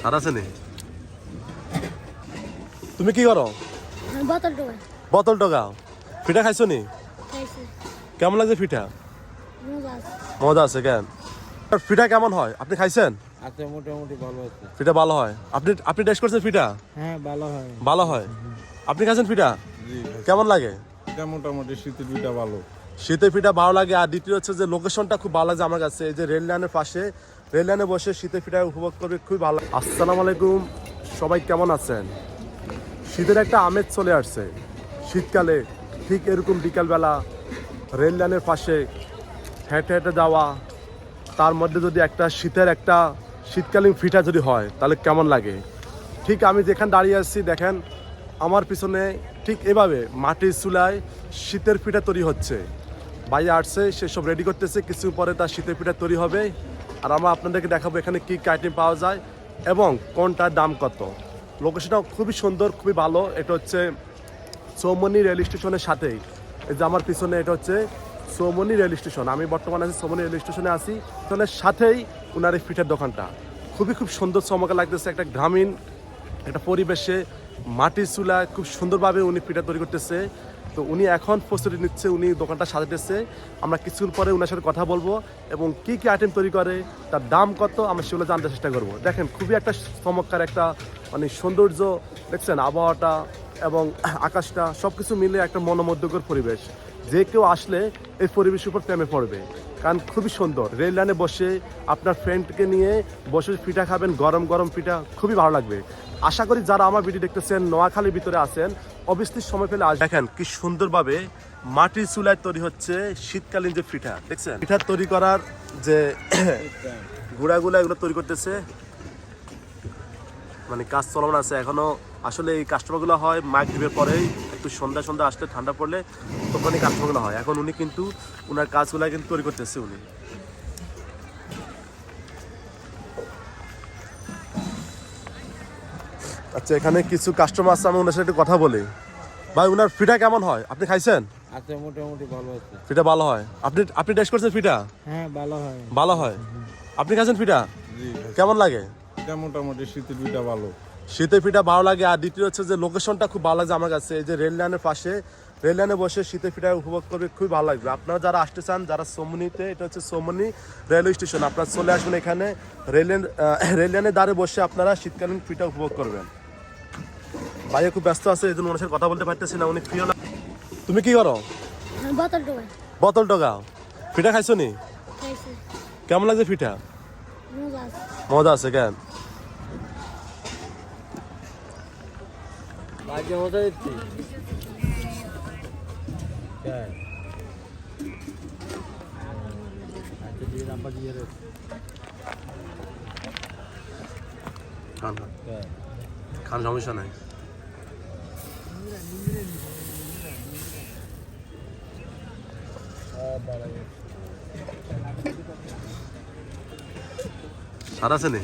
সার আছে নি? তুমি কি করো? বোতল টোকা। বোতল পিঠা খাইছো নি? কেমন লাগছে পিঠা? মজা আছে। কেন? পিঠা কেমন হয়? আপনি খাইছেন? আচ্ছা মোটামুটি ভালো আছে। পিঠা ভালো হয়। আপনি আপনি টেস্ট করছেন পিঠা? হ্যাঁ ভালো হয়। ভালো হয়? আপনি খাইছেন পিঠা? কেমন লাগে? এটা মোটামুটি শীতের দুইটা ভালো। শীতের পিঠা ভালো লাগে। আর দ্বিতীয় হচ্ছে যে লোকেশনটা খুব ভালো লাগে আমার কাছে। এই যে রেল লাইনের পাশে রেল লাইনে বসে শীতের পিঠা উপভোগ করবে খুবই ভালো। আসসালামু আলাইকুম, সবাই কেমন আছেন? শীতের একটা আমেজ চলে আসছে। শীতকালে ঠিক এরকম বিকালবেলা রেল লাইনের পাশে হেঁটে হেঁটে যাওয়া, তার মধ্যে যদি একটা শীতের একটা শীতকালীন পিঠা যদি হয়, তাহলে কেমন লাগে? ঠিক আমি যেখানে দাঁড়িয়ে আছি, দেখেন, আমার পিছনে ঠিক এভাবে মাটির চুলায় শীতের পিঠা তৈরি হচ্ছে। ভাই আসছে সেসব রেডি করতেছে, কিছু পরে তার শীতের পিঠা তৈরি হবে। আর আমরা আপনাদেরকে দেখাবো এখানে কী আইটেম পাওয়া যায় এবং কোনটার দাম কত। লোকেশনটা খুবই সুন্দর, খুবই ভালো। এটা হচ্ছে সৌমনি রেল স্টেশনের সাথেই। এই যে আমার পিছনে এটা হচ্ছে সৌমনি রেল স্টেশন। আমি বর্তমানে আছি সৌমনি রেল স্টেশনে আছি। স্টেশনের সাথেই ওনার এই পিঠের দোকানটা। খুবই খুব সুন্দর চমকা লাগতেছে একটা গ্রামীণ, একটা পরিবেশে মাটির চুলায় খুব সুন্দরভাবে উনি পিঠা তৈরি করতেছে। তো উনি এখন প্রস্তুতি নিচ্ছে, উনি দোকানটা সাজাতেছে। আমরা কিছুক্ষণ পরে উনার সাথে কথা বলব এবং কি কি আইটেম তৈরি করে, তার দাম কত, আমরা সেগুলো জানতে চেষ্টা করব। দেখেন, খুবই একটা চমৎকার একটা মানে সৌন্দর্য, দেখছেন, আবহাওয়াটা এবং আকাশটা সব কিছু মিলে একটা মনোমুগ্ধকর পরিবেশ। যে কেউ আসলে এই পরিবেশের উপর প্রেমে পড়বে। কারণ খুবই সুন্দর। রেল লাইনে বসে আপনার ফ্রেন্ডকে নিয়ে বসে পিঠা খাবেন, গরম গরম পিঠা, খুবই ভালো লাগবে। আশা করি যারা আমার ভিডিও দেখতেছেন, নোয়াখালীর ভিতরে আছেন অবশ্যই সময় পেলে আস দেখেন কি সুন্দরভাবে মাটির চুলায় তৈরি হচ্ছে শীতকালীন যে পিঠা। দেখছেন? পিঠা তৈরি করার যে গুঁড়াগুলা এগুলো তৈরি করতেছে। মানে কাজ চলমান আছে এখনও। আসলে এই কাস্টমারগুলো হয় মাগরিবের পরেই একটু সন্ধ্যা সন্ধ্যা আসলে ঠান্ডা পড়লে তখনই কাস্টমারগুলো হয়। এখন উনি কিন্তু ওনার কাজগুলো কিন্তু তৈরি করতেছে উনি। আচ্ছা এখানে কিছু কাস্টমার আছে আমি ওনার সাথে একটু কথা বলি। ভাই ওনার ফিটা কেমন হয়? আপনি খাইছেন? আচ্ছা মোটামুটি ভালো আছে। ফিটা ভালো হয়। আপনি আপনি টেস্ট করছেন ফিটা? হ্যাঁ ভালো হয়। ভালো হয়। আপনি খাইছেন ফিটা? জি কেমন লাগে? এটা মোটামুটি শীতের দুইটা ভালো। শীতের পিঠা ভালো লাগে। আর দ্বিতীয় হচ্ছে যে লোকেশনটা খুব ভালো লাগে আমার কাছে। এই যে রেল লাইনের পাশে রেল লাইনে বসে শীতে পিঠা উপভোগ করবে খুবই ভালো লাগবে। আপনারা যারা আসতে চান যারা সোমনিতে এটা হচ্ছে সোমনি রেলওয়ে স্টেশন আপনারা চলে আসবেন এখানে। রেল রেল লাইনের দ্বারে বসে আপনারা শীতকালীন পিঠা উপভোগ করবেন। ভাইয়া খুব ব্যস্ত আছে এই জন্য মানুষের কথা বলতে পারতেছি না উনি ফ্রি হলে তুমি কি করো? বোতল টোকা বোতল টোকাও। পিঠা খাইছো নি? কেমন লাগছে আছে। মজা আছে কেন? বাজে মজা দিচ্ছি। আচ্ছা দিয়ে নাম্বার দিয়ে রে খান। খান। খান সমস্যা নাই। সার আছে নি?